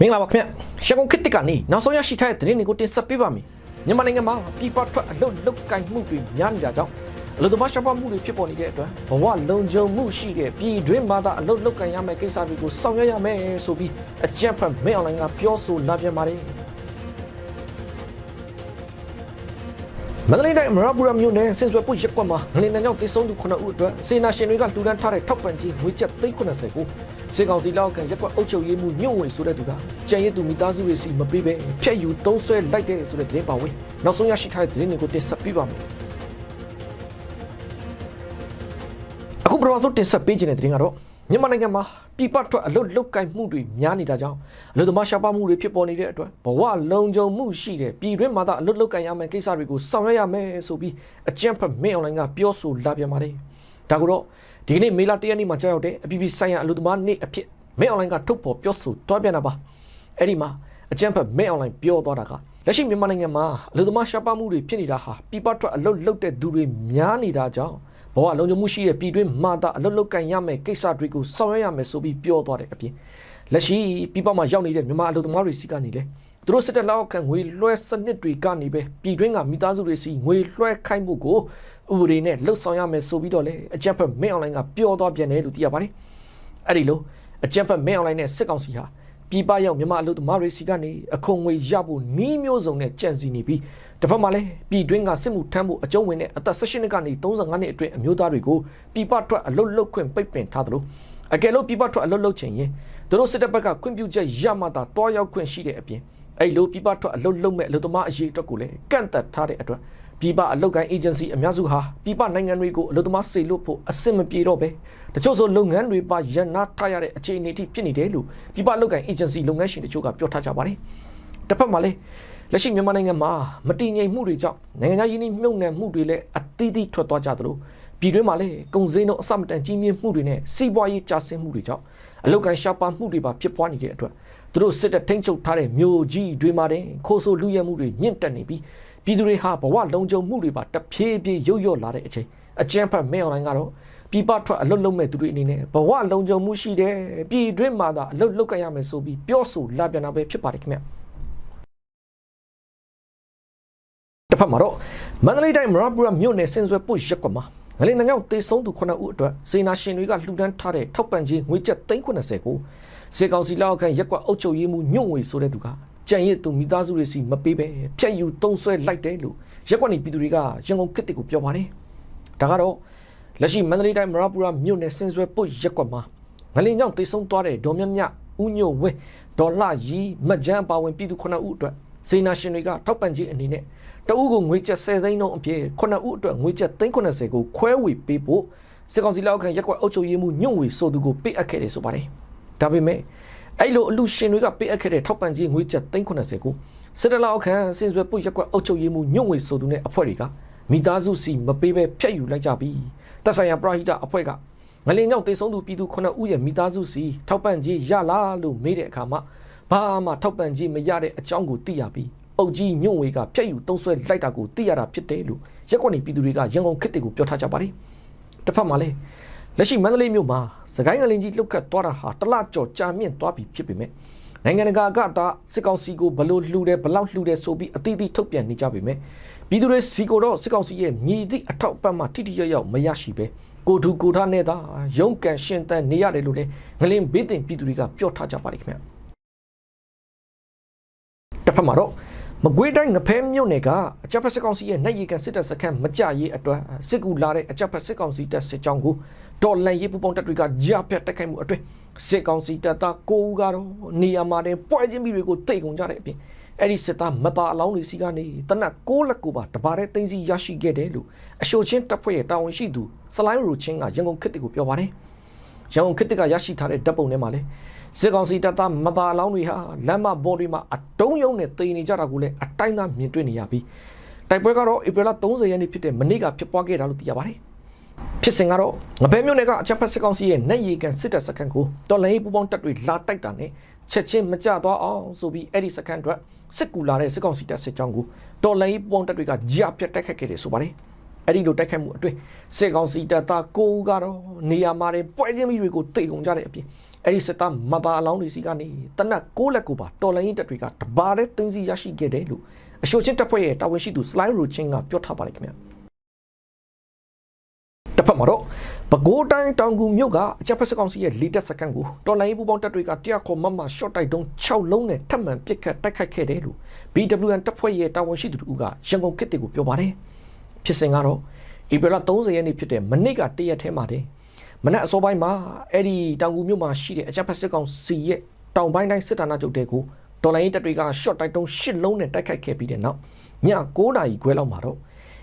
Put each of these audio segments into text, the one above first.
မင်္ဂလာပါခင်ဗျရှကုံခစ်တစ်ကနေနောက်ဆုံးရရှိထားတဲ့သတင်းတွေကိုတင်ဆက်ပေးပါမယ်မြန်မာနိုင်ငံမှာပြည်ပထွက်အလုပ်လုပ်ကိုင်မှုတွေများနေတာကြောင့်အလုပ်သမားရှားပါမှုတွေဖြစ်ပေါ်နေတဲ့အတွက်ဘဝလုံခြုံမှုရှိတဲ့ပြည်တွင်းမှာသာအလုပ်လုပ်ကိုင်ရမယ့်ကိစ္စတွေကိုဆောင်ရွက်ရမယ်ဆိုပြီးအကြံဖတ်မင်းအွန်လိုင်းကပြောဆိုလာပြန်ပါတယ် မန္တလေးတိုင်းမရပူရမြို့နယ်စင်စွဲပုရက်ကွက်မှာငလင်တန်းကြောင့်တေဆုံးသူ9ဦးအတွက်စေနာရှင်တွေကလူဒန်းထားတဲ့ထောက်ပံ့ကြီးငွေကျပ်390ကိုစေကောင်စီလောက်ကန်ရက်ကွက်အုပ်ချုပ်ရေးမှုညွန့်ဝင်ဆိုတဲ့သူကကြံရည်သူမိသားစုတွေစီမပေးပဲဖြက်ယူသုံးဆွဲလိုက်တဲ့ဆိုတဲ့သတင်းပါဝင်နောက်ဆုံးရရှိထားတဲ့သတင်းတွေကိုတင်ဆက်ပေးပါမယ်အခုပထမဆုံးတင်ဆက်ပေးခြင်းတဲ့သတင်းကတော့ မြန်မာနိုင်ငံမှာပြည်ပထွက်အလုတ်လုတ်ကင်မှုတွေများနေတာကြောင့်အလုတ်သမားရှားပါမှုတွေဖြစ်ပေါ်နေတဲ့အတွက်ဘဝလုံခြုံမှုရှိတဲ့ပြည်တွင်းမှာသာအလုတ်လုတ်ကင်ရမယ့်ကိစ္စတွေကိုဆောင်ရွက်ရမယ်ဆိုပြီးအကြံဖတ်မင်းအွန်လိုင်းကပြောဆိုလာပြန်ပါတယ်ဒါကိုတော့ဒီကနေ့မေလ၁ရက်နေ့မှာကြာရောက်တဲ့အပြည်ပြည်ဆိုင်ရာအလုတ်သမားနေ့အဖြစ်မင်းအွန်လိုင်းကထုတ်ဖော်ပြောဆိုတွားပြန်တာပါအဲ့ဒီမှာအကြံဖတ်မင်းအွန်လိုင်းပြောသွားတာကလက်ရှိမြန်မာနိုင်ငံမှာအလုတ်သမားရှားပါမှုတွေဖြစ်နေတာဟာပြည်ပထွက်အလုတ်လုတ်တဲ့သူတွေများနေတာကြောင့် ဘဝလုံခြုံမှုရှိတဲ့ပြည်တွင်းမှာသာအလုတ်လုတ်ကန်ရမယ်ကိစ္စတွေကိုဆောင်ရွက်ရမယ်ဆိုပြီးပြောသွားတဲ့အပြင်လက်ရှိပြည်ပမှာရောက်နေတဲ့မြန်မာအလုတ်သမားတွေစီကနေလေသူတို့စစ်တပ်လောက်ခံငွေလွှဲစနစ်တွေကနေပဲပြည်တွင်းကမိသားစုတွေစီငွေလွှဲခိုင်းမှုကိုဥပဒေနဲ့လှုပ်ဆောင်ရမယ်ဆိုပြီးတော့လေအကြံဖက်မင်းအွန်လိုင်းကပြောသွားပြန်တယ်လို့သိရပါတယ်အဲ့ဒီလိုအကြံဖက်မင်းအွန်လိုင်းနဲ့စစ်ကောင်စီဟာပြည်ပရောက်မြန်မာအလုတ်သမားတွေစီကနေအခွန်ငွေရဖို့နှီးမျိုးစုံနဲ့ကြံစီနေပြီး တစ်ဖက်မှာလည်းပြည်တွင်းကစစ်မှုထမ်းဖို့အကျုံးဝင်တဲ့အသက်16နှစ်ကနေ35နှစ်အတွင်းအမျိုးသားတွေကိုပြည်ပထွက်အလုတ်လုတ်ခွင့်ပိတ်ပင်ထားတယ်လို့အကယ်လို့ပြည်ပထွက်အလုတ်လုတ်ချင်ရင်သူတို့စစ်တပ်ဘက်ကခွင့်ပြုချက်ရမှသာတွားရောက်ခွင့်ရှိတဲ့အပြင်အဲ့လိုပြည်ပထွက်အလုတ်လုတ်မဲ့အလုတ်သမားအရေးအတွက်ကိုလည်းကန့်သက်ထားတဲ့အတွက်ပြည်ပအလုတ်ကိုင်းအေဂျင်စီအများစုဟာပြည်ပနိုင်ငံတွေကိုအလုတ်သမားစေလွတ်ဖို့အဆင်မပြေတော့ပဲတချို့ဆိုလုပ်ငန်းတွေပါရန်နာထားရတဲ့အခြေအနေအထိဖြစ်နေတယ်လို့ပြည်ပအလုတ်ကိုင်းအေဂျင်စီလုပ်ငန်းရှင်တချို့ကပြောထားကြပါတယ်တစ်ဖက်မှာလည်း လက်ရှိမြန်မာနိုင်ငံမှာမတည်ငြိမ်မှုတွေကြောင့်နိုင်ငံခြားယင်းနှမြုံနှံမှုတွေလည်းအသီးသီးထွက်သွားကြသလိုပြည်တွင်းမှာလည်းကုန်စည်နှုန်းအဆမတန်ကြီးမြင့်မှုတွေနဲ့စီးပွားရေးကျဆင်းမှုတွေကြောင့်အလုတ်ကန်ရှားပါမှုတွေပါဖြစ်ပွားနေတဲ့အတွက်သူတို့စစ်တပ်ထိန်းချုပ်ထားတဲ့မြို့ကြီးတွေမှာတဲ့ခိုးဆိုးလူရဲမှုတွေမြင့်တက်နေပြီးပြည်သူတွေဟာဘဝလုံခြုံမှုတွေပါတဖြည်းဖြည်းရုပ်ရော့လာတဲ့အချိန်အကြမ်းဖက်မဲအွန်လိုင်းကတော့ပြည်ပထွက်အလုတ်လုံးမဲ့သူတွေအနေနဲ့ဘဝလုံခြုံမှုရှိတဲ့ပြည်တွင်းမှာသာအလုတ်လုတ်ကြရမယ်ဆိုပြီးပြောဆိုလာပြန်တာပဲဖြစ်ပါတယ်ခင်ဗျ တစ်ဖက်မှာတော့မန္တလေးတိုင်းမရပူရမြို့နယ်စင်စွဲပုတ်ရက်ကွက်မှာငလင်နှောင်တေဆုံးသူ9ဦးအတွက်စေနာရှင်တွေကလှူဒန်းထားတဲ့ထောက်ပံ့ခြင်းငွေကျပ်390ကိုစေကောင်စီလောက်ခံရက်ကွက်အုပ်ချုပ်ရေးမှူးညွန့်ဝေဆိုတဲ့သူကကြံရစ်သူမိသားစုတွေစီမပေးပဲဖြတ်ယူတုံးဆွဲလိုက်တယ်လို့ရက်ကွက်နေပြည်သူတွေကရန်ကုန်ခေတ်တစ်ကိုပြောပါတယ်ဒါကတော့လက်ရှိမန္တလေးတိုင်းမရပူရမြို့နယ်စင်စွဲပုတ်ရက်ကွက်မှာငလင်ကြောင့်တေဆုံးသွားတဲ့ဒေါ်မြမြဦးညိုဝင်းဒေါ်လာရီမကြမ်းပါဝင်ပြည်သူ9ဦးအတွက်စေနာရှင်တွေကထောက်ပံ့ခြင်းအနေနဲ့ တအုပ်ကိုငွေကျပ်10သိန်းလုံးအပြည့်9ဦးအတွက်ငွေကျပ်390ကိုခွဲဝေပေးဖို့စစ်ကောင်စီလက်အောက်ခံရက်ကွက်အုပ်ချုပ်ရေးမှူးညွန့်ဝေဆိုသူကိုပေးအပ်ခဲ့တယ်ဆိုပါတယ်ဒါပေမဲ့အဲ့လိုအလူရှင်တွေကပေးအပ်ခဲ့တဲ့ထောက်ပံ့ခြင်းငွေကျပ်390ကိုစစ်တပ်လက်အောက်ခံစင်စွဲပုတ်ရက်ကွက်အုပ်ချုပ်ရေးမှူးညွန့်ဝေဆိုသူနဲ့အဖွဲ့တွေကမိသားစုစီမပေးပဲဖျက်ယူလိုက်ကြပြီးတပ်ဆိုင်ရာပရဟိတအဖွဲ့ကငလင်ကြောင့်တေဆုံးသူပြည်သူ9ဦးရဲ့မိသားစုစီထောက်ပံ့ခြင်းရလားလို့မေးတဲ့အခါမှာဘာမှထောက်ပံ့ခြင်းမရတဲ့အကြောင်းကိုသိရပြီး အုပ်ကြီးညွန့်ဝေကဖျက်ယူတုံးဆွဲလိုက်တာကိုသိရတာဖြစ်တယ်လို့ရက်ကွက်နေပြည်သူတွေကရန်ကုန်ခေတ်တွေကိုပြောထားကြပါတယ်တစ်ဖက်မှာလည်းလက်ရှိမန္တလေးမြို့မှာစကိုင်းငလင်ကြီးလှုပ်ခတ်သွားတာဟာတလကြော်ကြာမြင့်သွားပြီဖြစ်ပေမဲ့နိုင်ငံတကာကသာစစ်ကောင်စီကိုဘလို့လှူတယ်ဘလောက်လှူတယ်ဆိုပြီးအတိအသီးထုတ်ပြန်နေကြပေမဲ့ပြည်သူတွေစီကိုတော့စစ်ကောင်စီရဲ့မြည်သည့်အထောက်အပံ့မှထိထိရောက်ရောက်မရရှိပဲကိုထူကိုထားနဲ့သာရုံးကန်ရှင်တန်နေရတယ်လို့လည်းငလင်ဘေးတင်ပြည်သူတွေကပြောထားကြပါတယ်ခင်ဗျတစ်ဖက်မှာတော့ မကွေးတိုင်းငဖဲမြို့နယ်ကအကြပ်ဖက်စစ်ကောင်စီရဲ့နိုင်ရီကန်စစ်တပ်စခန်းမကြရေးအတွက်စစ်ကူလာတဲ့အကြပ်ဖက်စစ်ကောင်စီတပ်စစ်ကြောင်းကိုတော်လန်ရေးပူပေါင်းတပ်တွေကကြားဖြတ်တိုက်ခိုက်မှုအတွက်စစ်ကောင်စီတပ်သားကိုဦးကတော့နေရာမှာတင်ပွဲချင်းပြီးတွေကိုတိတ်ကုန်ကြတဲ့အပြင်အဲ့ဒီစစ်သားမပါအလောင်းတွေစီကနေတနက်6လက်ကိုပါတပါးတဲ့သိန်းစီရရှိခဲ့တယ်လို့အရှိုချင်းတပ်ဖွဲ့ရဲ့တာဝန်ရှိသူစလိုင်းရူချင်းကရန်ကုန်ခေတ်ကိုပြောပါတယ်ရန်ကုန်ခေတ်ကရရှိထားတဲ့ဓာတ်ပုံထဲမှာလည်း စစ်ကောင်စီတပ်သားမပါအလောင်းတွေဟာလမ်းမပေါ်တွေမှာအတုံးယုံနဲ့တိန်နေကြတာကိုလည်းအတိုင်းသားမြင်တွေ့နေရပြီးတိုက်ပွဲကတော့ဧပြီလ30ရက်နေ့ဖြစ်တဲ့မနေ့ကဖြစ်ပွားခဲ့တာလို့သိရပါတယ်ဖြစ်စဉ်ကတော့ငပဲမြို့နယ်ကအချက်ဖက်စစ်ကောင်စီရဲ့နေရီကန်စစ်တပ်စခန်းကိုတော်လိုင်းပူပေါင်းတပ်တွေလာတိုက်တာနဲ့ချက်ချင်းမကြသွားအောင်ဆိုပြီးအဲ့ဒီစခန်းအတွက်စစ်ကူလာတဲ့စစ်ကောင်စီတပ်စစ်ကြောင်းကိုတော်လိုင်းပူပေါင်းတပ်တွေကကြားပြတ်တိုက်ခတ်ခဲ့တယ်ဆိုပါတယ်အဲ့ဒီလိုတိုက်ခိုက်မှုအတွင်းစစ်ကောင်စီတပ်သားကိုဦးကတော့နေရာမှာပွဲချင်းမိတွေကိုတိတ်ကုန်ကြတဲ့အပြင် အဲ့ဒီစစ်သားမပါအလောင်းတွေစီကနေတနက်6လက်ကိုပါတော်လိုင်းတပ်တွေကတပါးတဲ့သိမ်းစီရရှိခဲ့တယ်လို့အရှိုချင်းတပ်ဖွဲ့ရဲ့တာဝန်ရှိသူ slide routine ကပြောထားပါတယ်ခင်ဗျာတစ်ဖက်မှာတော့ပဲခူးတိုင်းတောင်ကူမြို့ကအကြပ်ဖက်စကောင်စီရဲ့လီတက်စကန်ကိုတော်လိုင်းပူပေါင်းတပ်တွေကတရားခေါ်မမ short တိုက်တုံး6လုံးနဲ့ထပ်မံပစ်ခတ်တိုက်ခိုက်ခဲ့တယ်လို့ BWN တပ်ဖွဲ့ရဲ့တာဝန်ရှိသူတို့ကရန်ကုန်ခေတ်တွေကိုပြောပါတယ်ဖြစ်စဉ်ကတော့ဧပြီလ30ရက်နေ့ဖြစ်တဲ့မနေ့ကတရက်ထဲမှာတဲ့ မနက်အစောပိုင်းမှာအဲ့ဒီတောင်ကူမြို့မှာရှိတဲ့အကြပ်ဖက်စစ်ကောင်စီရဲ့တောင်ပိုင်းတိုင်းစစ်ဌာနချုပ်တဲကိုတော်လိုင်းတပ်တွေက short တိုက်တုံး8လုံးနဲ့တိုက်ခိုက်ခဲ့ပြီးတဲ့နောက်ည9နာရီခွဲလောက်မှာတော့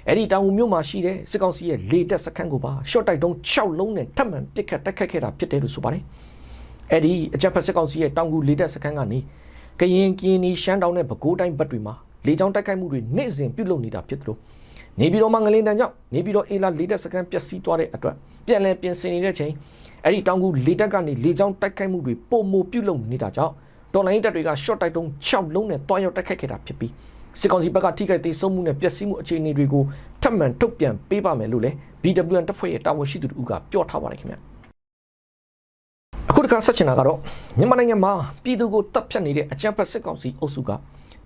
အဲ့ဒီတောင်ကူမြို့မှာရှိတဲ့စစ်ကောင်စီရဲ့လေတပ်စခန်းကိုပါ short တိုက်တုံး6လုံးနဲ့ထပ်မံပစ်ခတ်တိုက်ခိုက်ခဲ့တာဖြစ်တယ်လို့ဆိုပါတယ်အဲ့ဒီအကြပ်ဖက်စစ်ကောင်စီရဲ့တောင်ကူလေတပ်စခန်းကနေကရင်ကင်းနီရှမ်းတောင်နဲ့ပဲခူးတိုင်းဘက်တွေမှာလေကြောင်းတိုက်ခိုက်မှုတွေနေ့စဉ်ပြုလုပ်နေတာဖြစ်တယ်လို့ နေပြည်တော်မှာငလင်တန်ကြောင့်နေပြည်တော်အေလာလေတပ်စခန်းပျက်စီးသွားတဲ့အတွက်ပြန်လည်ပြင်ဆင်နေတဲ့ချိန်အဲ့ဒီတောင်ကူလေတပ်ကနေလေကြောင်းတိုက်ခိုက်မှုတွေပုံမပြုလုပ်နေတာကြောင့်တော်လိုင်းတပ်တွေက short တိုက်တုံး6လုံးနဲ့တွားရောက်တိုက်ခိုက်ခဲ့တာဖြစ်ပြီးစစ်ကောင်စီဘက်ကထိခိုက်သေးဆုံးမှုနဲ့ပျက်စီးမှုအခြေအနေတွေကိုထပ်မံထုတ်ပြန်ပေးပါမယ်လို့လည်း BWN တပ်ဖွဲ့ရဲ့တာဝန်ရှိသူတို့ကပြောထားပါတယ်ခင်ဗျအခုတခါဆက်ချင်တာကတော့မြန်မာနိုင်ငံမှာပြည်သူကိုတပ်ဖြတ်နေတဲ့အကြမ်းဖက်စစ်ကောင်စီအုပ်စုက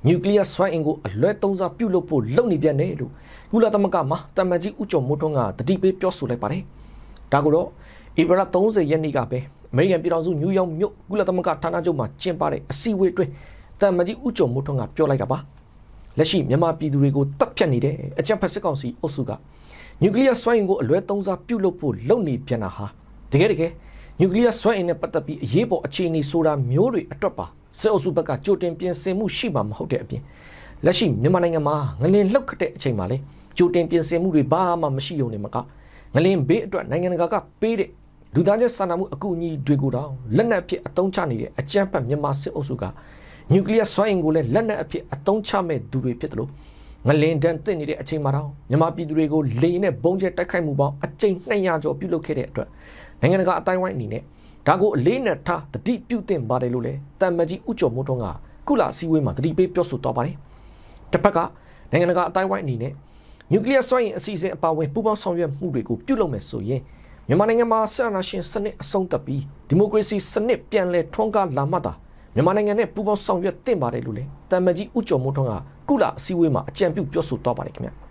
နျူကလ িয়ার စွမ်းအင်ကိုအလွဲသုံးစားပြုလုပ်ဖို့လုပ်နေပြန်တယ်လို့ကုလသမဂ္ဂမှာတမန်ကြီးဦးကျော်မိုးထွန်းကတတိပေးပြောဆိုလိုက်ပါတယ်ဒါကိုတော့ဧပြီလ30ရက်နေ့ကပဲအမေရိကန်ပြည်ထောင်စုနယူးယောက်မြို့ကုလသမဂ္ဂဌာနချုပ်မှာကျင်းပတဲ့အစည်းအဝေးအတွင်းတမန်ကြီးဦးကျော်မိုးထွန်းကပြောလိုက်တာပါလက်ရှိမြန်မာပြည်သူတွေကိုတပ်ဖြတ်နေတဲ့အကြမ်းဖက်စစ်ကောင်စီအုပ်စုကနျူကလ িয়ারစွမ်းအင်ကိုအလွဲသုံးစားပြုလုပ်ဖို့လုပ်နေပြန်တာဟာတကယ်တကယ်နျူကလ িয়ারစွမ်းအင်နဲ့ပတ်သက်ပြီးအရေးပေါ်အခြေအနေဆိုတာမျိုးတွေအတွက်ပါ စစ်အုပ်စုဘက်ကကြိုတင်ပြင်ဆင်မှုရှိမှာမဟုတ်တဲ့အပြင်လက်ရှိမြန်မာနိုင်ငံမှာငလင်လှုပ်ခတ်တဲ့အချိန်မှာလေကြိုတင်ပြင်ဆင်မှုတွေဘာမှမရှိုံနဲ့မကငလင်ဘေးအတွက်နိုင်ငံတကာကပေးတဲ့လူသားချင်းစာနာမှုအကူအညီတွေကိုတော့လက်နက်အဖြစ်အသုံးချနေတဲ့အကြမ်းဖက်မြန်မာစစ်အုပ်စုကနျူကလ িয়ার စွမ်းအင်ကိုလည်းလက်နက်အဖြစ်အသုံးချမဲ့သူတွေဖြစ်တယ်လို့ငလင်တန်းတက်နေတဲ့အချိန်မှာတော့မြန်မာပြည်သူတွေကိုလေရင်နဲ့ဘုံကျဲတိုက်ခိုက်မှုပေါင်းအကြိမ်200ကျော်ပြုလုပ်ခဲ့တဲ့အတွက်နိုင်ငံတကာအတိုင်းဝိုင်းအနေနဲ့ ဒါကိုအလေးနဲ့ထားတတိပြုတင်ပါတယ်လို့လည်းတမ်မကြီးဥကျော်မိုးထွန်းကကုလအစည်းအဝေးမှာတတိပေးပြောဆိုသွားပါတယ်တစ်ဖက်ကနိုင်ငံတကာအတိုင်းဝိုင်းအနေနဲ့နျူကလ িয়ার စွမ်းအင်အစီအစဉ်အပါအဝင်ပူးပေါင်းဆောင်ရွက်မှုတွေကိုပြုလုပ်မယ်ဆိုရင်မြန်မာနိုင်ငံမှာဆန္ဒရှင်စနစ်အဆုံးသတ်ပြီးဒီမိုကရေစီစနစ်ပြန်လည်ထွန်းကားလာမှသာမြန်မာနိုင်ငံနဲ့ပူးပေါင်းဆောင်ရွက်သင့်ပါတယ်လို့လည်းတမ်မကြီးဥကျော်မိုးထွန်းကကုလအစည်းအဝေးမှာအကြံပြုပြောဆိုသွားပါတယ်ခင်ဗျ